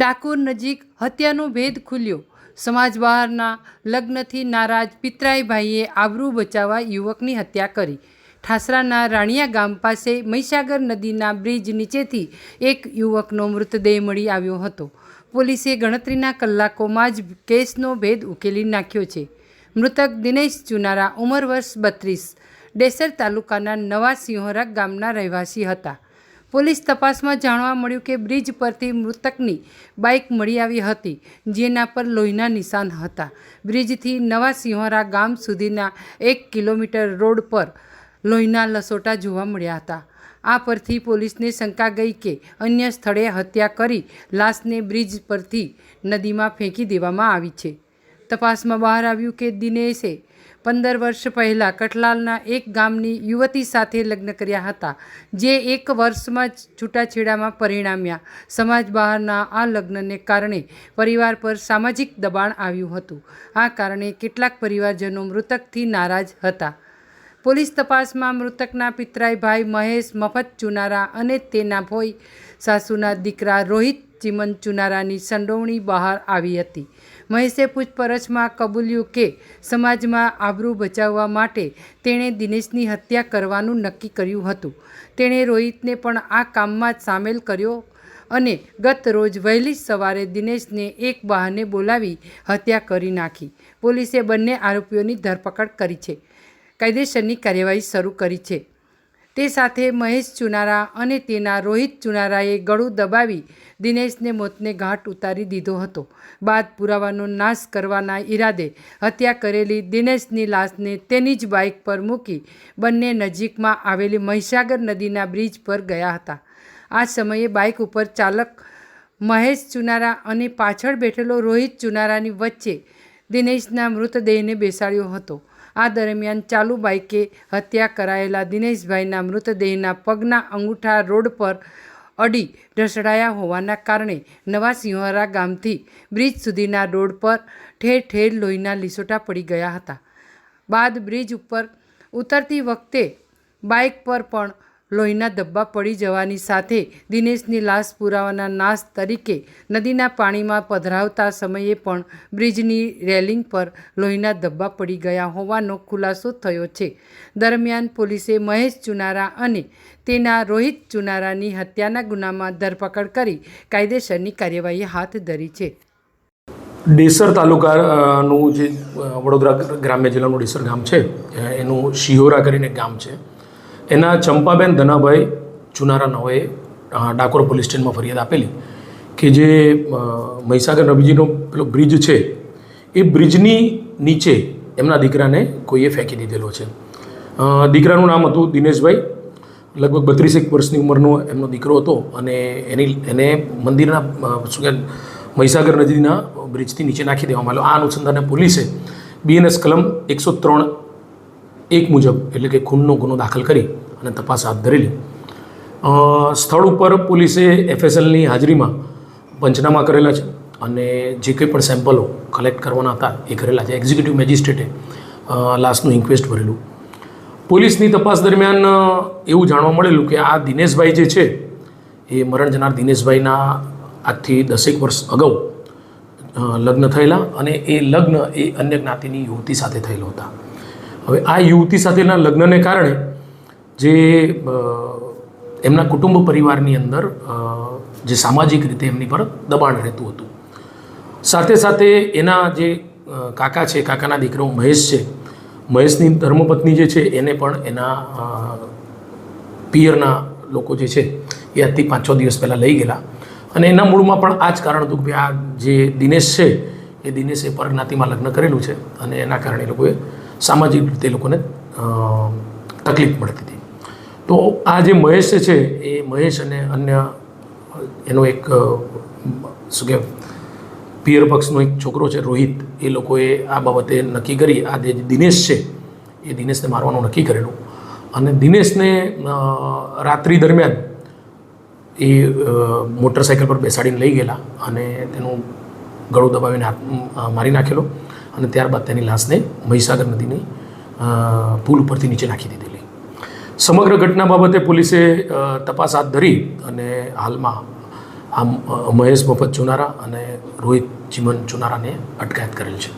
ડાકોર નજીક હત્યાનો ભેદ ખુલ્યો. સમાજ બહારના લગ્નથી નારાજ પિતરાઈભાઈએ આબરૂ બચાવવા યુવકની હત્યા કરી. ઠાસરાના રાણિયા ગામ પાસે મહીસાગર નદીના બ્રિજ નીચેથી એક યુવકનો મૃતદેહ મળી આવ્યો હતો. પોલીસે ગણતરીના કલાકોમાં જ કેસનો ભેદ ઉકેલી નાખ્યો છે. મૃતક દિનેશ ચુનારા, ઉંમર વર્ષ બત્રીસ, ડેસર તાલુકાના નવા સિંહોરા ગામના રહેવાસી હતા. પોલીસ તપાસમાં જાણવા મળ્યું કે બ્રિજ પરથી મૃતકની બાઇક મળી આવી હતી, જેના પર લોહીના નિશાન હતા. બ્રિજથી નવા સિંહોરા ગામ સુધીના એક કિલોમીટર રોડ પર લોહીના લસોટા જોવા મળ્યા હતા. આ પરથી પોલીસને શંકા ગઈ કે અન્ય સ્થળે હત્યા કરી લાશને બ્રિજ પરથી નદીમાં ફેંકી દેવામાં આવી છે. તપાસમાં બહાર આવ્યું કે દિનેશે પંદર વર્ષ પહેલાં કઠલાલના એક ગામની યુવતી સાથે લગ્ન કર્યા હતા, જે એક વર્ષમાં જ છૂટાછેડામાં પરિણામ્યા. સમાજ બહારના આ લગ્નને કારણે પરિવાર પર સામાજિક દબાણ આવ્યું હતું. આ કારણે કેટલાક પરિવારજનો મૃતકથી નારાજ હતા. પોલીસ તપાસમાં મૃતકના પિતરાઈ ભાઈ મહેશ, મફત ચુનારા અને તેના ભોઈ સાસુના દીકરા રોહિત, ચિમન ચુનારાની સંડોવણી બહાર આવી હતી. મહેશે પૂછપરછમાં કબૂલ્યું કે સમાજમાં આબરૂ બચાવવા માટે તેણે દિનેશની હત્યા કરવાનું નક્કી કર્યું હતું. તેણે રોહિતને પણ આ કામમાં જ સામેલ કર્યો અને ગત રોજ વહેલી સવારે દિનેશને એક બહાને બોલાવી હત્યા કરી નાખી. પોલીસે બંને આરોપીઓની ધરપકડ કરી છે. કાયદેસરની કાર્યવાહી શરૂ કરી છે. તે સાથે મહેશ ચુનારા અને તેના રોહિત ચુનારાએ ગળું દબાવી દિનેશને મોતને ઘાટ ઉતારી દીધો હતો. બાદ પુરાવાનો નાશ કરવાના ઈરાદે હત્યા કરેલી દિનેશની લાશને તેની જ બાઇક પર મૂકી બંને નજીકમાં આવેલી મહીસાગર નદીના બ્રિજ પર ગયા હતા. આ સમયે બાઇક ઉપર ચાલક મહેશ ચુનારા અને પાછળ બેઠેલો રોહિત ચુનારાની વચ્ચે દિનેશના મૃતદેહને બેસાડ્યો હતો. આ દરમિયાન ચાલુ બાઇકે હત્યા કરાયેલા દિનેશભાઈના મૃતદેહના પગના અંગૂઠા રોડ પર અડી ઢસડાયા હોવાના કારણે નવા સિંહોરા ગામથી બ્રિજ સુધીના રોડ પર ઠેર ઠેર લોહીના લીસોટા પડી ગયા હતા. બાદ બ્રિજ ઉપર ઉતરતી વખતે બાઇક પર પણ લોહીના ધબ્બા પડી જવાની સાથે દિનેશની લાશ પુરાવાના નાશ તરીકે નદીના પાણીમાં પધરાવતા સમયે પણ બ્રિજની રેલિંગ પર લોહીના ધબ્બા પડી ગયા હોવાનો ખુલાસો થયો છે. દરમિયાન પોલીસે મહેશ ચુનારા અને તેના રોહિત ચુનારાની હત્યાના ગુનામાં ધરપકડ કરી કાયદેસરની કાર્યવાહી હાથ ધરી છે. ડેસર તાલુકાનું જે વડોદરા ગ્રામ્ય જિલ્લાનું ડેસર ગામ છે, એનું શિહોરા કરીને ગામ છે. એના ચંપાબેન ધનાભાઈ ચુનારા નવાએ ડાકોર પોલીસ સ્ટેશનમાં ફરિયાદ આપેલી કે જે મહીસાગર નદીનો પેલો બ્રિજ છે, એ બ્રિજની નીચે એમના દીકરાને કોઈએ ફેંકી દીધેલો છે. દીકરાનું નામ હતું દિનેશભાઈ, લગભગ બત્રીસેક વર્ષની ઉંમરનો એમનો દીકરો હતો અને એની, એને મંદિરના શું કે મહીસાગર નદીના બ્રિજથી નીચે નાખી દેવામાં આવ્યો. આ અનુસંધાને પોલીસે બીએનએસ કલમ એકસો ત્રણ એક મુજબ એટલે કે ખૂનનો ગુનો દાખલ કરી અને તપાસ હાથ ધરેલી. સ્થળ ઉપર પોલીસે એફએસએલની હાજરીમાં પંચનામા કરેલા છે અને જે કંઈ પણ સેમ્પલો કલેક્ટ કરવાના હતા એ કરેલા છે. એક્ઝિક્યુટિવ મેજિસ્ટ્રેટે લાસ્ટનું ઇન્ક્વેસ્ટ ભરેલું. પોલીસની તપાસ દરમિયાન એવું જાણવા મળેલું કે આ દિનેશભાઈ જે છે, એ મરણ જનાર દિનેશભાઈના આજથી દસેક વર્ષ અગાઉ લગ્ન થયેલા અને એ લગ્ન એ અન્ય જ્ઞાતિની યુવતી સાથે થયેલો હતા. હવે આ યુવતી સાથેના લગ્નને કારણે જે એમના કુટુંબ પરિવારની અંદર જે સામાજિક રીતે એમની પર દબાણ રહેતું હતું. સાથે સાથે એના જે કાકા છે, કાકાના દીકરો મહેશ છે, મહેશની ધર્મપત્ની જે છે, એને પણ એના પિયરના લોકો જે છે, એ આજથી પાંચ છ દિવસ પહેલાં લઈ ગયેલા. અને એના મૂળમાં પણ આ જ કારણ હતું કે આ જે દિનેશ છે, એ દિનેશે પરજ્ઞાતિમાં લગ્ન કરેલું છે અને એના કારણે લોકોએ સામાજિક રીતે એ લોકોને તકલીફ મળતી હતી. તો આ જે મહેશ છે, એ મહેશ અને અન્ય, એનો એક શું કહેવાય પિયર પક્ષનો એક છોકરો છે, રોહિત, એ લોકોએ આ બાબતે નક્કી કરી. આ જે દિનેશ છે, એ દિનેશને મારવાનું નક્કી કરેલું. અને દિનેશને રાત્રિ દરમિયાન એ મોટરસાઇકલ પર બેસાડીને લઈ ગયેલા અને તેનું ગળું દબાવીને હાથ મારી નાખેલો. અને ત્યારબાદ તેની લાશને મહીસાગર નદીની પુલ ઉપરથી નીચે નાખી દીધેલી. સમગ્ર ઘટના બાબતે પોલીસે તપાસ હાથ ધરી અને હાલમાં આ મહેશ મફત ચુનારા અને રોહિત ચીમન ચુનારાને અટકાયત કરેલ છે.